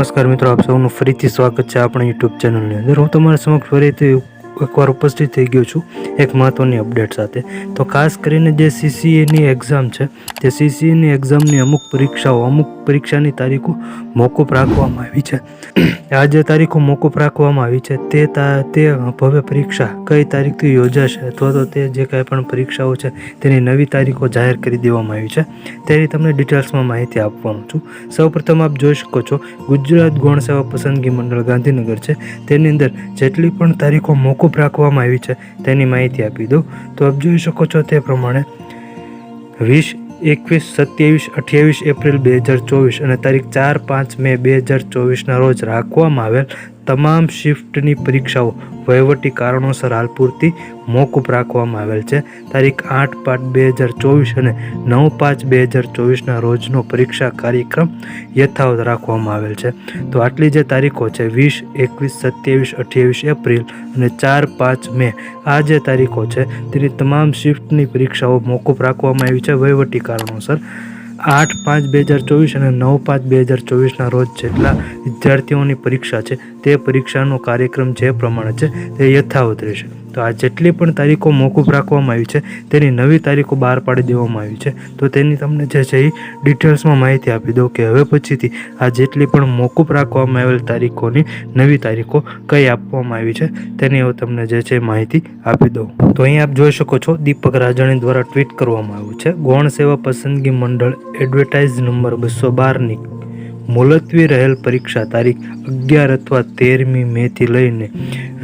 નમસ્કાર મિત્રો, આપ સૌનું ફરીથી સ્વાગત છે આપણા યુટ્યુબ ચેનલની અંદર. હું તમારા સમક્ષ ફરીથી એકવાર ઉપસ્થિત થઈ ગયો છું એક મહત્ત્વની અપડેટ સાથે. તો ખાસ કરીને જે સીસીએની એક્ઝામ છે, તે સીસીએની એક્ઝામની અમુક પરીક્ષાઓ, અમુક પરીક્ષાની તારીખો મોકૂફ રાખવામાં આવી છે. આ જે તારીખો મોકૂફ રાખવામાં આવી છે. તે તા ભવ્ય પરીક્ષા કઈ તારીખથી યોજાશે અથવા તો તે જે કાંઈ પણ પરીક્ષાઓ છે તેની નવી તારીખો જાહેર કરી દેવામાં આવી છે. તેની તમને ડિટેલ્સમાં માહિતી આપવાનું છું. સૌપ્રથમ આપ જોઈ શકો છો, ગુજરાત ગૌણ સેવા પસંદગી મંડળ ગાંધીનગર છે. તેની અંદર જેટલી પણ તારીખો મોકૂફ રાખવામાં આવી છે તેની માહિતી આપી દઉં. તો આપ જોઈ શકો છો તે પ્રમાણે વીસ એકવીસ, સત્યાવીસ, અઠ્યાવીસ એપ્રિલ બે હજાર ચોવીસ અને તારીખ ચાર પાંચ મે બે હજાર ચોવીસના રોજ રાખવામાં આવેલ તમામ શિફ્ટની પરીક્ષાઓ વહીવટી કારણોસર હાલ પૂરતી મોકૂફ રાખવામાં આવેલ છે. તારીખ આઠ પાંચ બે હજાર ચોવીસ અને નવ પાંચ બે હજાર ચોવીસના રોજનો પરીક્ષા કાર્યક્રમ યથાવત રાખવામાં આવેલ છે. તો આટલી જે તારીખો છે, વીસ, એકવીસ, સત્યાવીસ, અઠ્યાવીસ એપ્રિલ અને ચાર પાંચ મે, આ જે તારીખો છે, તેની તમામ શિફ્ટની પરીક્ષાઓ મોકૂફ રાખવામાં આવી છે વહીવટી કારણોસર. આઠ પાંચ બે હજાર ચોવીસ અને નવ પાંચ બે હજાર ચોવીસના રોજ જેટલા વિદ્યાર્થીઓની પરીક્ષા છે, તે પરીક્ષાનો કાર્યક્રમ જે પ્રમાણે છે, તે યથાવત રહેશે. તો આ જેટલી પણ તારીખો મોકૂફ રાખવામાં આવી છે, તેની નવી તારીખો બહાર પાડી દેવામાં આવી છે. તો તેની તમને જે છે એ ડિટેલ્સમાં માહિતી આપી દઉં કે હવે પછીથી આ જેટલી પણ મોકૂફ રાખવામાં આવેલ તારીખોની નવી તારીખો કઈ આપવામાં આવી છે, તેની હું તમને જે છે માહિતી આપી દઉં. તો અહીં આપ જોઈ શકો છો, દીપક રાજાણી દ્વારા ટ્વીટ કરવામાં આવ્યું છે. ગૌણ સેવા પસંદગી મંડળ એડવર્ટાઇઝ નંબર બસો બારની મુલતવી રહેલ પરીક્ષા તારીખ અગિયાર અથવા તેરમી મેથી લઈને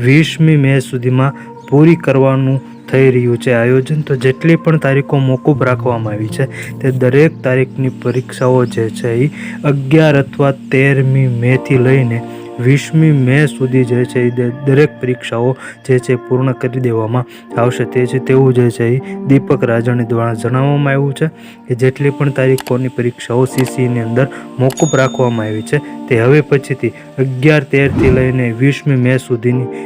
વીસમી મે સુધીમાં પૂરી કરવાનું થઈ રહ્યું છે. આયોજન તો જેટલી પણ તારીખો મોકૂફ રાખવામાં આવી છે, તે દરેક તારીખની પરીક્ષાઓ જે છે એ અગિયાર અથવા તેરમી મેથી લઈને વીસમી મે સુધી જે છે એ દરેક પરીક્ષાઓ જે છે પૂર્ણ કરી દેવામાં આવશે. તે છે તેવું જે છે એ દીપક રાજાણી દ્વારા જણાવવામાં આવ્યું છે કે જેટલી પણ તારીખોની પરીક્ષાઓ સીસીની અંદર મોકૂફ રાખવામાં આવી છે, તે હવે પછીથી અગિયાર તેરથી લઈને વીસમી મે સુધીની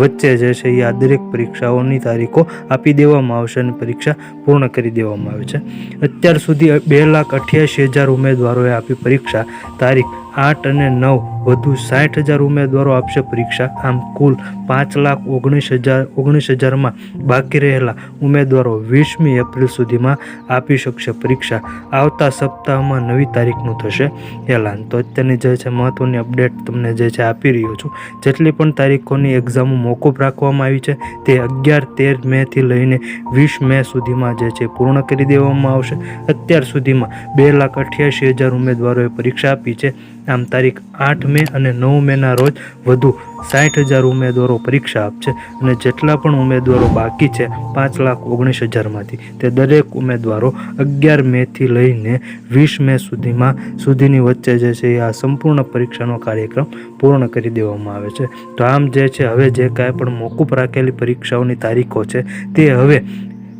વચ્ચે જે છે એ આ દરેક પરીક્ષાઓની તારીખો આપી દેવામાં આવશે અને પરીક્ષા પૂર્ણ કરી દેવામાં આવે છે. અત્યાર સુધી બે લાખ અઠ્યાસી હજાર ઉમેદવારોએ આપી પરીક્ષા તારીખ આઠ અને નવ. વધુ સાઠ હજાર ઉમેદવારો આપશે પરીક્ષા. આમ કુલ પાંચ લાખ ઓગણીસ હજાર, ઓગણીસ હજારમાં બાકી રહેલા ઉમેદવારો વીસમી એપ્રિલ સુધીમાં આપી શકશે પરીક્ષા. આવતા સપ્તાહમાં નવી તારીખનું થશે એલાન. તો અત્યારની જે છે મહત્ત્વની અપડેટ તમને જે છે આપી રહ્યો છું. જેટલી પણ તારીખોની એક્ઝામો મોકૂફ રાખવામાં આવી છે, તે અગિયાર, તેર મેથી લઈને વીસ મે સુધીમાં જે છે પૂર્ણ કરી દેવામાં આવશે. અત્યાર સુધીમાં બે લાખ અઠ્યાસી હજાર ઉમેદવારોએ પરીક્ષા આપી છે. આમ તારીખ આઠ મે અને નવ મેના રોજ વધુ સાઠ હજાર ઉમેદવારો પરીક્ષા આપશે અને જેટલા પણ ઉમેદવારો બાકી છે, પાંચ લાખ ઓગણીસ હજારમાંથી. તે દરેક ઉમેદવારો અગિયાર મેથી લઈને વીસ મે સુધીમાં, સુધીની વચ્ચે જે છે એ આ સંપૂર્ણ પરીક્ષાનો કાર્યક્રમ પૂર્ણ કરી દેવામાં આવે છે. તો આમ જે છે, હવે જે કાંઈ પણ મોકૂફ રાખેલી પરીક્ષાઓની તારીખો છે, તે હવે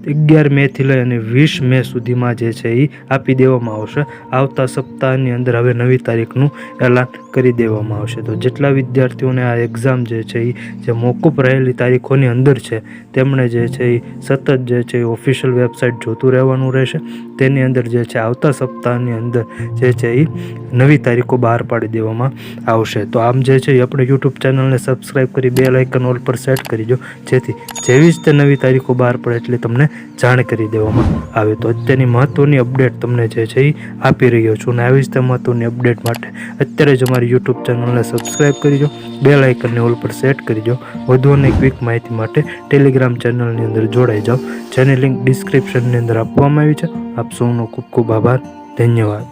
અગિયાર મેથી લઈ અને વીસ મે સુધીમાં જે છે એ આપી દેવામાં આવશે. આવતા સપ્તાહની અંદર હવે નવી તારીખનું એલાન કરી દેવામાં આવશે. તો જેટલા વિદ્યાર્થીઓને આ એક્ઝામ જે છે એ જે મોકૂફ રહેલી તારીખોની અંદર છે, તેમણે જે છે એ સતત જે છે એ ઓફિશિયલ વેબસાઇટ જોતું રહેવાનું રહેશે. તેની અંદર જે છે આવતા સપ્તાહની અંદર જે છે એ નવી તારીખો બહાર પાડી દેવામાં આવશે. તો આમ જે છે એ આપણે યુટ્યુબ ચેનલને સબસ્ક્રાઈબ કરી, બે લાઇકન ઓલ પર સેટ કરી દો. જેથી જેવી જ તે નવી તારીખો બહાર પડે એટલે તમને જાણ કરી દેવામાં આવે તો અત્યારની મહત્ત્વની અપડેટ તમને જે છે એ આપી રહ્યો છું અને આવી જ તે મહત્ત્વની અપડેટ માટે અત્યારે જ અમારી યુટ્યુબ ચેનલને સબસ્ક્રાઈબ કરી દો બે લાઇકનને ઓલ પર સેટ કરી દો વધુ અને ક્વિક માહિતી માટે ટેલિગ્રામ ચેનલની અંદર જોડાઈ જાઓ, જેની લિંક ડિસ્ક્રિપ્શનની અંદર આપવામાં આવી છે. આપ સૌનો ખૂબ ખૂબ આભાર. ધન્યવાદ.